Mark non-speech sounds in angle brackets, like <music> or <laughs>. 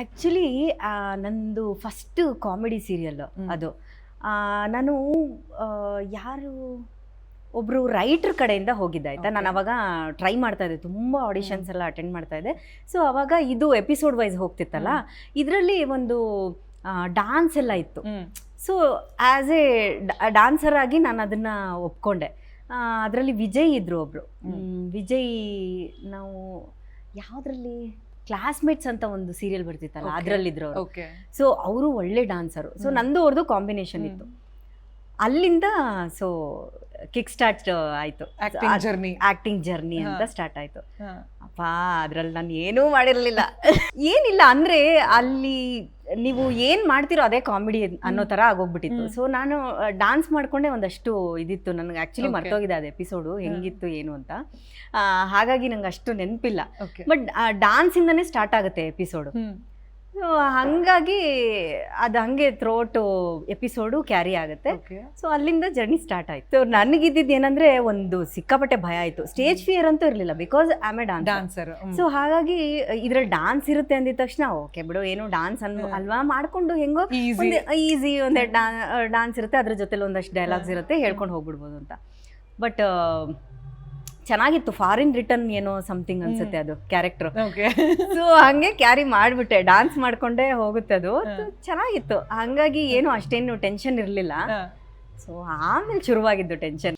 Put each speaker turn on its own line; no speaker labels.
Actually ನಂದು first comedy serial ಅದು. ನಾನು ಯಾರು ಒಬ್ಬರು ರೈಟ್ರ್ ಕಡೆಯಿಂದ ಹೋಗಿದ್ದೆ ಆಯಿತಾ ನಾನು ಅವಾಗ ಟ್ರೈ ಮಾಡ್ತಾ ಇದ್ದೆ. ತುಂಬ ಆಡಿಷನ್ಸ್ ಎಲ್ಲ ಅಟೆಂಡ್ ಮಾಡ್ತಾ ಇದ್ದೆ. ಸೊ ಅವಾಗ ಇದು ಎಪಿಸೋಡ್ ವೈಸ್ ಹೋಗ್ತಿತ್ತಲ್ಲ? ಇದರಲ್ಲಿ ಒಂದು ಡಾನ್ಸ್ ಎಲ್ಲ ಇತ್ತು. ಸೊ ಆ್ಯಸ್ ಎ ಡಾನ್ಸರ್ ಆಗಿ ನಾನು ಅದನ್ನು ಒಪ್ಕೊಂಡೆ. ಅದರಲ್ಲಿ ವಿಜಯ್ ಇದ್ರು ಒಬ್ಬರು ವಿಜಯ್ ನಾವು ಯಾವುದ್ರಲ್ಲಿ? ಕ್ಲಾಸ್ಮೇಟ್ಸ್ ಅಂತ ಒಂದು ಸೀರಿಯಲ್ ಬರ್ತಿತ್ತಲ್ಲ. ಅದರಲ್ಲಿದ್ರು ಅವರು ಸೊ ಅವರು ಒಳ್ಳೆ ಡಾನ್ಸರು ಸೊ. ನಂದು ಅವ್ರದ್ದು ಕಾಂಬಿನೇಷನ್ ಇತ್ತು. ಅಲ್ಲಿಂದ ಸೊ ಕಿಕ್ ಸ್ಟಾರ್ಟ್ ಆಯಿತು.
ಜರ್ನಿ
ಆಕ್ಟಿಂಗ್ ಜರ್ನಿ ಅಂತ. ಸ್ಟಾರ್ಟ್ ಆಯಿತು. ಅಪ್ಪ ಅದ್ರಲ್ಲಿ ನಾನು ಏನೂ ಮಾಡಿರಲಿಲ್ಲ. ಏನಿಲ್ಲ ಅಂದರೆ ಅಲ್ಲಿ ನೀವು ಏನು ಮಾಡ್ತಿರೋ ಅದೇ ಕಾಮಿಡಿ ಅನ್ನೋ ಥರ ಆಗೋಗ್ಬಿಟ್ಟಿತ್ತು. ಸೊ ನಾನು ಡಾನ್ಸ್ ಮಾಡ್ಕೊಂಡೆ ಒಂದಷ್ಟು ಇದಿತ್ತು. ನನಗೆ ಆ್ಯಕ್ಚುಲಿ
Okay.
ಮರ್ತೋಗಿದೆ ಅದು ಎಪಿಸೋಡು ಹೆಂಗಿತ್ತು ಏನು ಅಂತ. ಹಾಗಾಗಿ ನಂಗೆ ಅಷ್ಟು ನೆನಪಿಲ್ಲ.
ಆ
ಬಟ್ ಡಾನ್ಸಿಂದನೇ ಸ್ಟಾರ್ಟ್ ಆಗುತ್ತೆ ಎಪಿಸೋಡು ಸೊ ಹಾಗಾಗಿ ಅದು ಹಂಗೆ ಥ್ರೋಟು ಎಪಿಸೋಡು ಕ್ಯಾರಿ ಆಗುತ್ತೆ. ಸೊ ಅಲ್ಲಿಂದ ಜರ್ನಿ ಸ್ಟಾರ್ಟ್ ಆಯ್ತು. ನನಗಿದ್ದಿದ್ದು ಏನಂದ್ರೆ ಒಂದು ಸಿಕ್ಕಾಪಟ್ಟೆ ಭಯ ಆಯಿತು. ಸ್ಟೇಜ್ ಫಿಯರ್ ಅಂತೂ ಇರಲಿಲ್ಲ because I a dance
dancer
so ಹಾಗಾಗಿ ಇದ್ರಲ್ಲಿ ಡಾನ್ಸ್ ಇರುತ್ತೆ ಅಂದಿದ ತಕ್ಷಣ ಓಕೆ ಬಿಡು ಏನು ಡಾನ್ಸ್ ಅನ್. ಅಲ್ವಾ? ಮಾಡ್ಕೊಂಡು ಹೆಂಗೋ
ಈಸಿ
ಈಸಿ ಒಂದೆರಡು ಡಾನ್ಸ್ ಇರುತ್ತೆ. ಅದ್ರ ಜೊತೆಲಿ ಒಂದಷ್ಟು ಡೈಲಾಗ್ಸ್ ಇರುತ್ತೆ. ಹೇಳ್ಕೊಂಡು ಹೋಗ್ಬಿಡ್ಬೋದು ಅಂತ. ಬಟ್ ಚೆನ್ನಾಗಿತ್ತು ಫಾರಿನ್ ರಿಟರ್ನ್ ಏನೋ ಸಮಥಿಂಗ್ ಅನ್ಸುತ್ತೆ ಅದು ಕ್ಯಾರೆಕ್ಟರ್ ಸೊ <laughs> ಹಂಗೆ ಕ್ಯಾರಿ ಮಾಡಿಬಿಟ್ಟೆ ಡಾನ್ಸ್ ಮಾಡ್ಕೊಂಡೇ ಹೋಗುತ್ತೆ ಅದು. ಚೆನ್ನಾಗಿತ್ತು. ಹಂಗಾಗಿ ಏನು ಅಷ್ಟೇನು ಟೆನ್ಷನ್ ಇರಲಿಲ್ಲ. ಸೊ ಆಮೇಲೆ ಶುರುವಾಗಿದ್ದು ಟೆನ್ಷನ್